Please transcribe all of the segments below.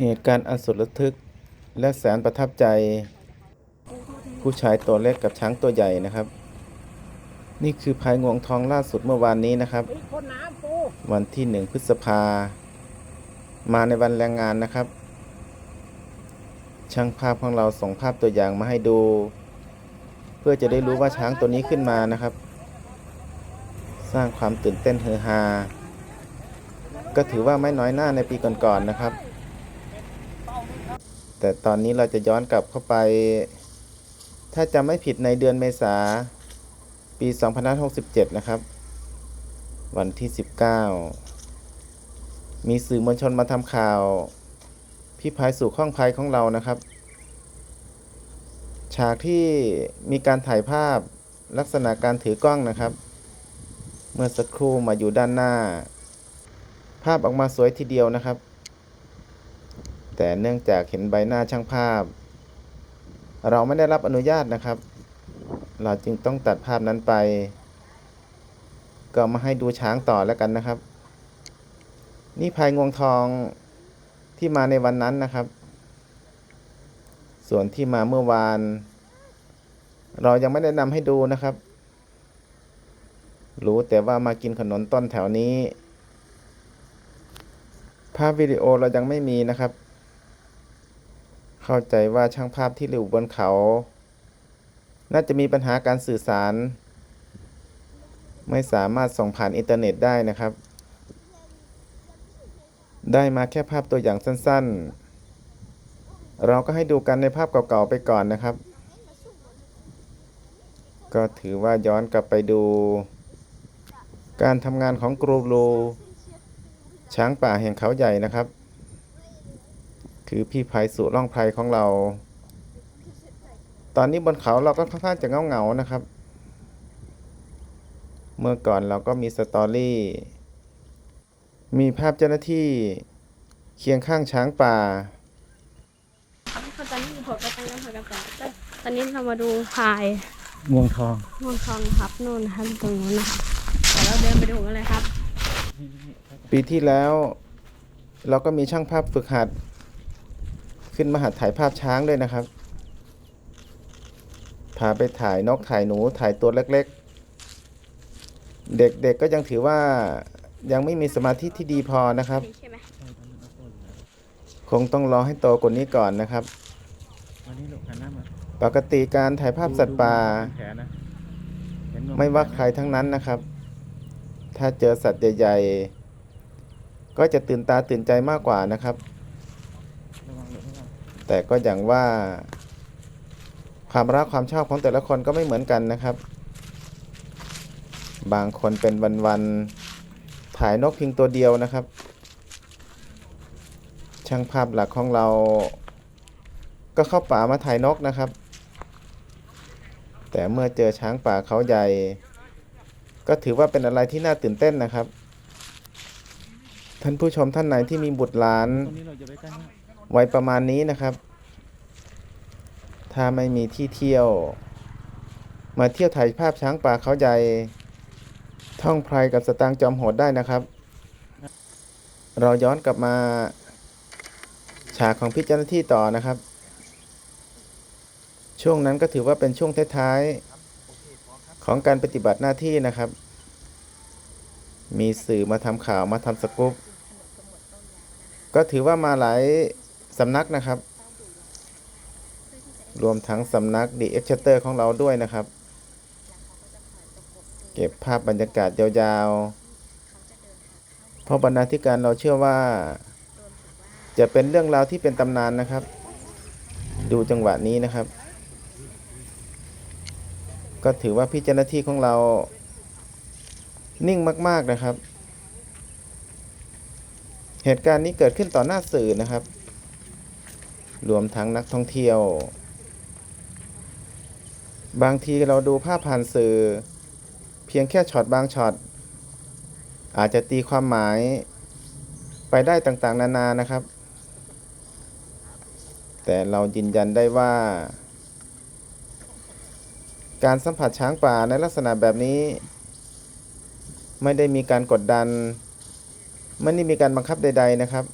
เหตุการณ์อันสุดระทึก และแสนประทับใจ ผู้ชายตัวเล็กกับช้างตัวใหญ่นะครับ นี่คือพายงวงทองล่าสุดเมื่อวานนี้นะครับ วันที่หนึ่งพฤษภา มาในวันแรงงานนะครับ ช่างภาพของเราส่งภาพตัวอย่างมาให้ดู เพื่อจะได้รู้ว่าช้างตัวนี้ขึ้นมานะครับ สร้างความตื่นเต้นเฮฮาก็ถือว่าไม่น้อยหน้าในปีก่อนๆนะครับ แต่ตอนนี้เราจะย้อนกลับเข้าไป ถ้าจำไม่ผิดในเดือนเมษาปี2567 นะครับ วันที่ 19 มีสื่อมวลชนมาทำข่าว พี่พายสู่ข้องภัยของเรานะครับ ฉากที่มีการถ่ายภาพลักษณะการถือกล้องนะครับ เมื่อสักครู่มาอยู่ด้านหน้า ภาพออกมาสวยทีเดียวนะครับ แต่เนื่องจากเห็นใบหน้าช่างภาพ เราไม่ได้รับอนุญาตนะครับ เราจึงต้องตัดภาพนั้นไป ก็มาให้ดูช้างต่อแล้วกันนะครับ นี่พายงวงทองที่มาในวันนั้นนะครับ ส่วนที่มาเมื่อวาน เรายังไม่ได้นำให้ดูนะครับ รู้แต่ว่ามากินขนมต้นแถวนี้ภาพวิดีโอเรายังไม่มีนะครับ เข้าใจว่าช่างภาพที่อยู่บนเขา น่าจะมีปัญหาการสื่อสาร ไม่สามารถส่งผ่านอินเทอร์เน็ตได้นะครับ ได้มาแค่ภาพตัวอย่างสั้นๆ เราก็ให้ดูกันในภาพเก่าๆไปก่อนนะครับ ก็ถือว่าย้อนกลับไปดู การทำงานของกรูรูช้างป่าแห่งเขาใหญ่นะครับ คือพี่ภัยสุร่องไพรของเรา ตอนนี้บนเขาเราก็ค่อนข้างจะเงาๆนะครับ เมื่อก่อนเราก็มีสตอรี่ มีภาพเจ้าหน้าที่เคียงข้างช้างป่าตอนนี้ผมไปตั้งน้ำผักกันต่อตอนนี้เรามาดูพายงวงทองม่วงทองนะครับนู่นนะครับตรงนู้นนะครับเดี๋ยวเราเดินไปดูกันเลยครับ ปีที่แล้ว เราก็มีช่างภาพฝึกหัด ขึ้นมาหัดถ่ายภาพช้างด้วยนะครับ พาไปถ่ายนกถ่ายหนูถ่ายตัวเล็ก ๆ เด็กๆก็ยังถือว่ายังไม่มีสมาธิที่ดีพอนะครับ คงต้องรอให้โตกว่านี้ก่อนนะครับ ปกติการถ่ายภาพสัตว์ป่า ไม่ว่าใครทั้งนั้นนะครับ ถ้าเจอสัตว์ใหญ่ ๆ ก็จะตื่นตาตื่นใจมากกว่านะครับ ระวังลูกระวัง แต่ก็อย่างว่าความรักความชอบของแต่ละคนก็ไม่เหมือนกันนะครับ บางคนเป็นวันๆถ่ายนกเพียงตัวเดียวนะครับ ช่างภาพหลักของเรา ก็เข้าป่ามาถ่ายนกนะครับ แต่เมื่อเจอช้างป่าเขาใหญ่ ก็ถือว่าเป็นอะไรที่น่าตื่นเต้นนะครับ ท่านผู้ชมท่านไหนที่มีบุตรหลาน ไปใกล้มากวัยประมาณนี้นะครับ ถ้าไม่มีที่เที่ยว มาเที่ยวถ่ายภาพช้างป่าเขาใหญ่ท่องไพรกับสตางค์จอมโหดได้นะครับ เราย้อนกลับมาฉากของพี่เจ้าหน้าที่ต่อนะครับ ช่วงนั้นก็ถือว่าเป็นช่วงท้ายๆของการปฏิบัติหน้าที่นะครับ มีสื่อมาทำข่าวมาทำสกู๊ปก็ถือว่ามาหลาย สำนักนะครับ รวมทั้งสำนัก The e x c h a t e r ของเราด้วยนะครับ เก็บภาพบรรยากาศยาวๆ เพราะบรรณาธิการเราเชื่อว่า จะเป็นเรื่องราวที่เป็นตำนานนะครับ ดูจังหวะนี้นะครับ ก็ถือว่าพี่เจ้าหน้าที่ของเรานิ่งมาก ๆ นะครับ เหตุการณ์นี้เกิดขึ้นต่อหน้าสื่อนะครับ รวมทั้งนักท่องเที่ยว บางทีเราดูภาพผ่านสื่อ เพียงแค่ช็อตบางช็อตอาจจะตีความหมายไปได้ต่างๆ นานานะครับ แต่เรายืนยันได้ว่า การสัมผัสช้างป่าในลักษณะแบบนี้ ไม่ได้มีการกดดัน ไม่ได้มีการบังคับใด ๆนะครับ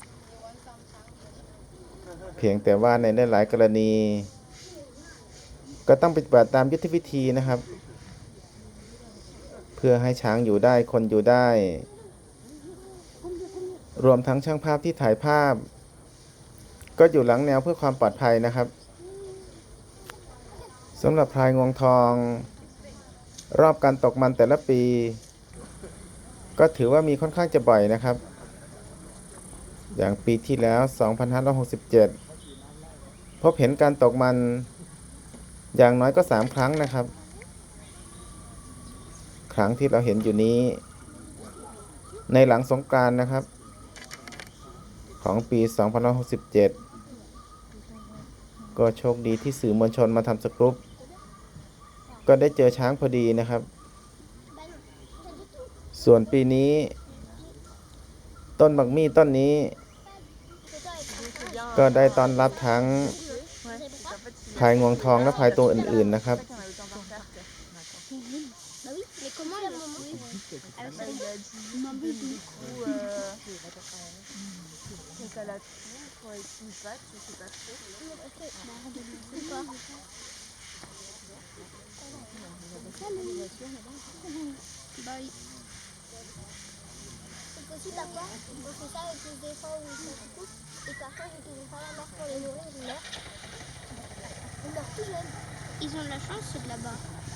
เพียงแต่ว่าในหลายกรณี ก็ต้องปฏิบัติตามยุทธวิธีนะครับ เพื่อให้ช้างอยู่ได้คนอยู่ได้ รวมทั้งช่างภาพที่ถ่ายภาพ ก็อยู่หลังแนวเพื่อความปลอดภัยนะครับสำหรับพลายงวงทอง รอบการตกมันแต่ละปี ก็ถือว่ามีค่อนข้างจะบ่อยนะครับ อย่างปีที่แล้ว 2567 พบเห็นการตกมันอย่างน้อยก็3ครั้งนะครับ ครั้งที่เราเห็นอยู่นี้ ในหลังสงกานต์นะครับ ของปี2567 ก็โชคดีที่สื่อมวลชนมาทำสกรุป ก็ได้เจอช้างพอดีนะครับ ส่วนปีนี้ ต้นบักมี่ต้นนี้ ก็ได้ต้อนรับทั้ง พายงวงทองและพายตัวอื่นๆนะครับ Bah oui, mais comment le moment Alors, ça, il a dit, maman, du coup, euh, donc à la tour, avec une patte, je sais pas trop. Bah oui. C'est possible parfois, on fait ça avec les éléphants ou les coups, et parfois ils n'ont pas la mort pour les nourrir, ils meurent. Ils meurent tout jeunes. Ils ont de la chance, de là-bas.